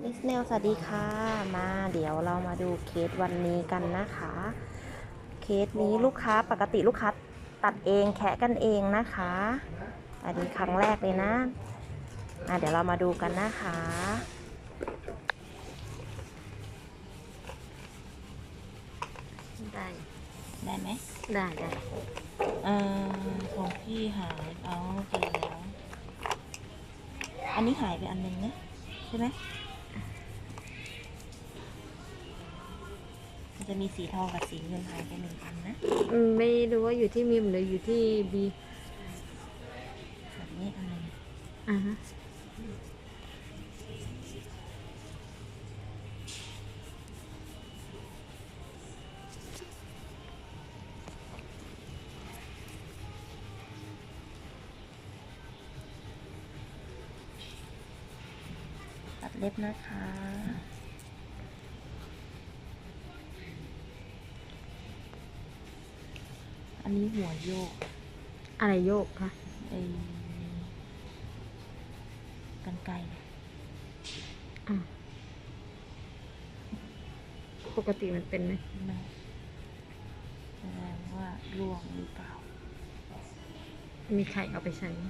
มิสเนลสวัสดีค่ะ มาเดี๋ยวเรามาดูเคสวันนี้กันนะคะ เคสนี้ลูกค้าปกติลูกค้าตัดเองแคะกันเองนะคะ อันนี้ครั้งแรกเลยนะอะเดี๋ยวเรามาดูกันนะคะได้ได้ไหมได้ได้เอ่อของพี่หายเอาเจอแล้ว อันนี้หายไปอันนึงนะใช่ไหม จะมีสีทองกับสีเงินหายไปหนึ่งอันนะอืมไม่รู้ว่าอยู่ที่มิมหรืออยู่ที่บีแบบนี้อันนึงอ่าฮะตัดเล็บนะคะ นนี้หัวโยกอะไรโยกคะไอ้กันไกลอ่าปกติมันเป็นไหมไม่แสดงว่าล่วงหรือเปล่า มีใครเอาไปใช้ไหม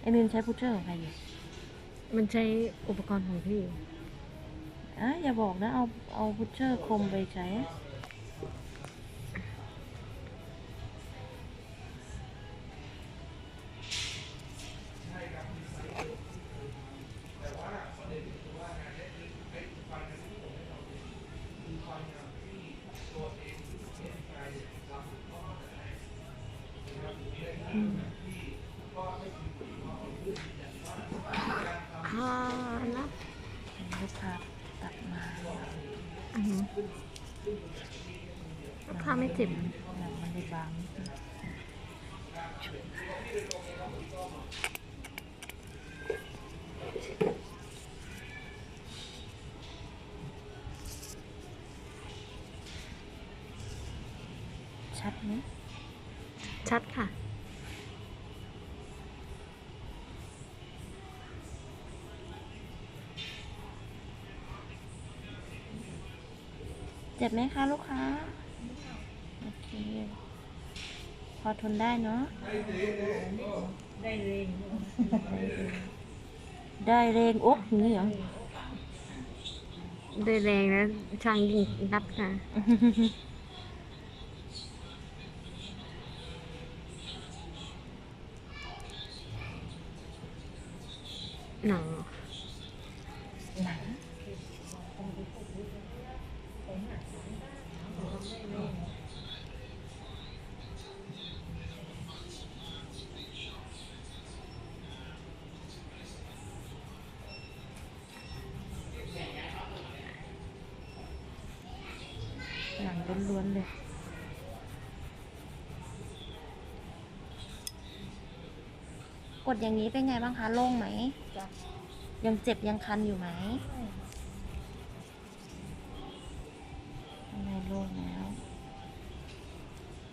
ไอ้มินใช้พุชเชอร์ของใครอยู่มันใช้อุปกรณ์ของพี่อะอย่าบอกนะ เอาเอาพุชเชอร์คมไปใช้อะ อืมอ่านะลูกค้าตัดมาอือหือผ้าไม่เจ็บหนังมันได้บางนิดนึงชัด เจ็บไหมคะลูกค้า โอเค พอทนได้เนาะ ได้เรงได้เรงอุ๊บอย่างนี้เหรอ ได้แรงแล้วช่างยิ่งนับค่ะหนัง หนังล้วนๆเลยกดอย่างนี้เป็นไงบ้างคะโล่งไหมยังเจ็บยังคันอยู่ไหมไม่โล่งแล้ว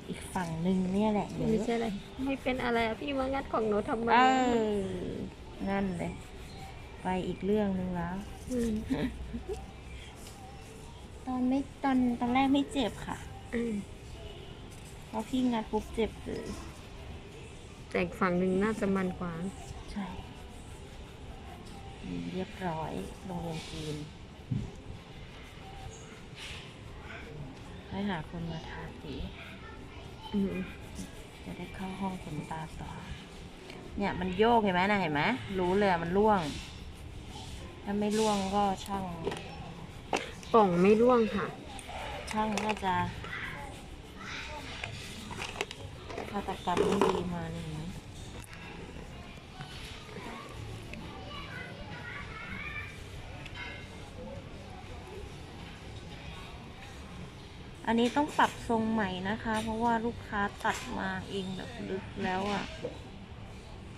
อีกฝั่งหนึ่งเนี่ยแหละเดี๋ยวไม่ใช่อะไร ไม่เป็นอะไรอะพี่มางัดของหนูทำไมเออนั่นเลย ไปอีกเรื่องหนึ่งแล้ว ม ตอนไม่ตอนตอนแรกไม่เจ็บค่ะอืมเพราะพี่งัดปุ๊บเจ็บเลยแต่อีกฝั่งหนึ่งน่าจะมันกว่า ใช่อืมเรียบร้อยโรงเรียนจีนให้หาคนมาทาสีอืมจะได้เข้าห้องขนตาต่อ เนี่ยมันโยกเห็นไหมนะเห็นไหมรู้เลยอะมันร่วง ถ้าไม่ร่วงก็ช่าง ป่องไม่ร่วงค่ะ ช่างน่าจะฆาตกรรมไม่ดีมานี่เห็นไหมอันนี้ต้องปรับทรงใหม่นะคะ เพราะว่าลูกค้าตัดมาเองแบบลึกแล้วอะ่ะ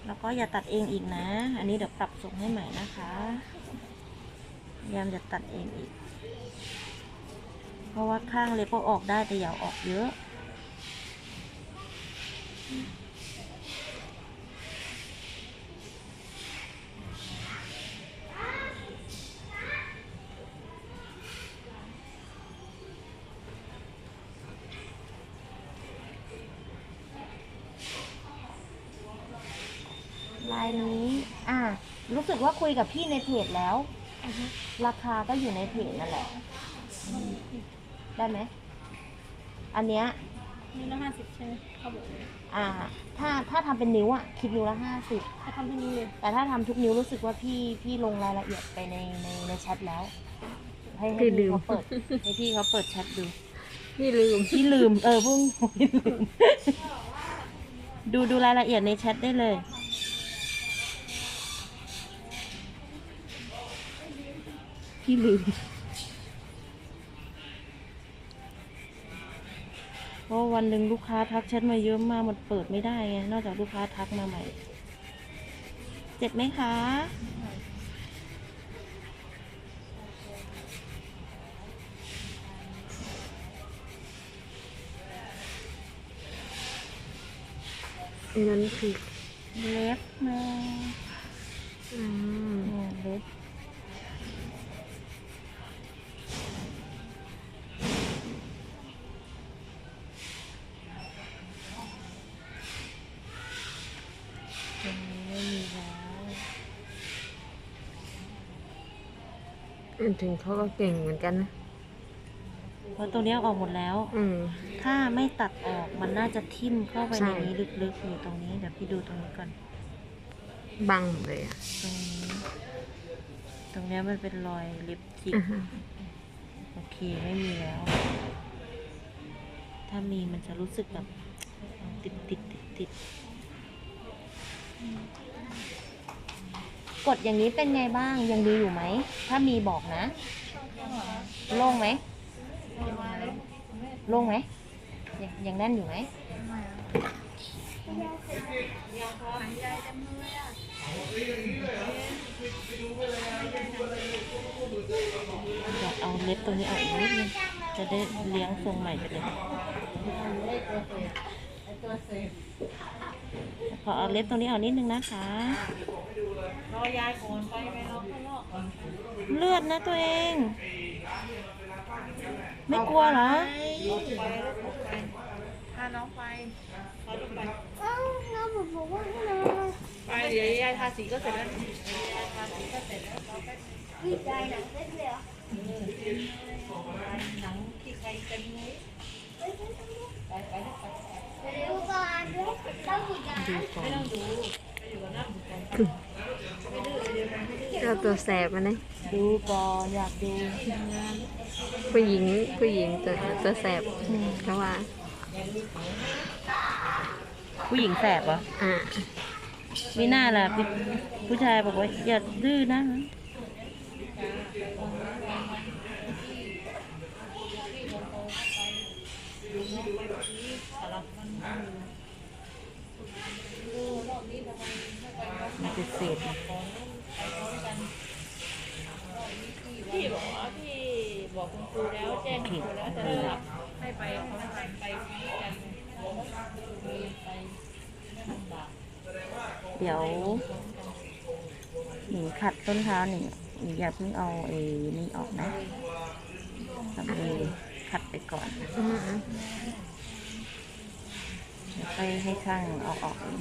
แล้วก็อย่าตัดเองอีกนะ อันนี้เดี๋ยวปรับทรงให้ใหม่นะคะพยายามจะตัดเองอีก พราะว่าข้างเล็บก็ออกได้แต่อย่าออกเยอะลายนี้อะรู้สึกว่าคุยกับพี่ในเพจแล้ว ราคาก็อยู่ในเพจนั่นแหละ ได้ไหม อันเนี้ยนี่ละห้าสิบใช่ไหมเขาบอกอ่า ถ้าถ้าทำเป็นนิ้วอะคิดนิ้วละห้าสิบเขาทำที่นี่เลย แต่ถ้าทำทุกนิ้วรู้สึกว่าพี่พี่ลงรายละเอียดไปในในในแชทแล้ว ให้ให้พี่ลืพี่ม เขาเปิดให้พี่เขาเปิดแชทดูพี่ลืม พี่ลืม เออเพิ่งพี่ลืม ดูดูรายละเอียดในแชทได้เลย พี่ลืม เพราะ วันหนึ่งลูกค้าทักแชทมาเยอะมากมันเปิดไม่ได้ไงนอกจากลูกค้าทักมาใหม่ เจ็บไหมคะ อันนั้นคือเล็บมาอืม เนี่ยเล็บ อันถึงเขาก็เก่งเหมือนกันนะเพราะตัวเนี้ยออกหมดแล้ว อืม ถ้าไม่ตัดออกมันน่าจะทิ่มเข้าไปใช่ ในนี้ลึกๆอยู่ตรงนี้เดี๋ยวพี่ดูตรงนี้ก่อน บังหมดเลยอะตรงนี้ ตรงเนี้ยมันเป็นรอยลิปสติกอ่าฮะโอเคไม่มีแล้ว ถ้ามีมันจะรู้สึกแบบติดติดติดติด กดอย่างนี้เป็นไงบ้างยังดีอยู่ไหม ถ้ามีบอกนะ โล่งไหมโล่งไหมยังยังแน่นอยู่ไหมอยากเอาเล็บตรงนี้ออกอีกนิดนึงจะได้เลี้ยงทรงใหม่ไปเลยขอเอาเล็บตรงนี้ออกนิดนึงนะคะ รอยายก่อนไปไปรอข้างนอกก่อนเลือดนะตัวเอง ไม่กลัวเหรอ ไปลูกไปลูกไปพาน้องไปพาลูกไปไปเดี๋ยวยายทาสีก็เสร็จแล้วยายทาสีก็เสร็จแล้วรอแป๊บนึงหนังที่ใครเต็มเลยไปไปลูกไปไม่ต้องดูไปอยู่กับน้ำก่อนไม่ดื้อเดี ยวกันไม่ดื้อก็ตัวแสบมันนะดูก่อนอยากดูผู้หญิงผู้หญิงตัวตัวแสบเขาว่า ผู้หญิงแสบเหรออ่าไม่น่าล่ะผู้ผู้ชายบอกว่าอย่าดื้อนะมันจะเศษนะพี่บอกว่าพี่ บอกคุณครูแล้วแจ้งคุณครูแล้วจะสลับให้ไปพร้อมกันไปกันไปเดี๋ยวหนิงขัดต้นเท้าหนิงหนิงอย่าเพิ่งเอาเอนี่ออกนะทำเอขัดไปก่อนเดี๋ยวค่อยให้ช่างเอาออกเอง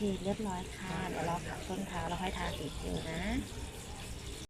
เคเรียบร้อยค่ะ เดี๋ยวเราขัดต้นเท้าเราค่อยทาสีเจลนะ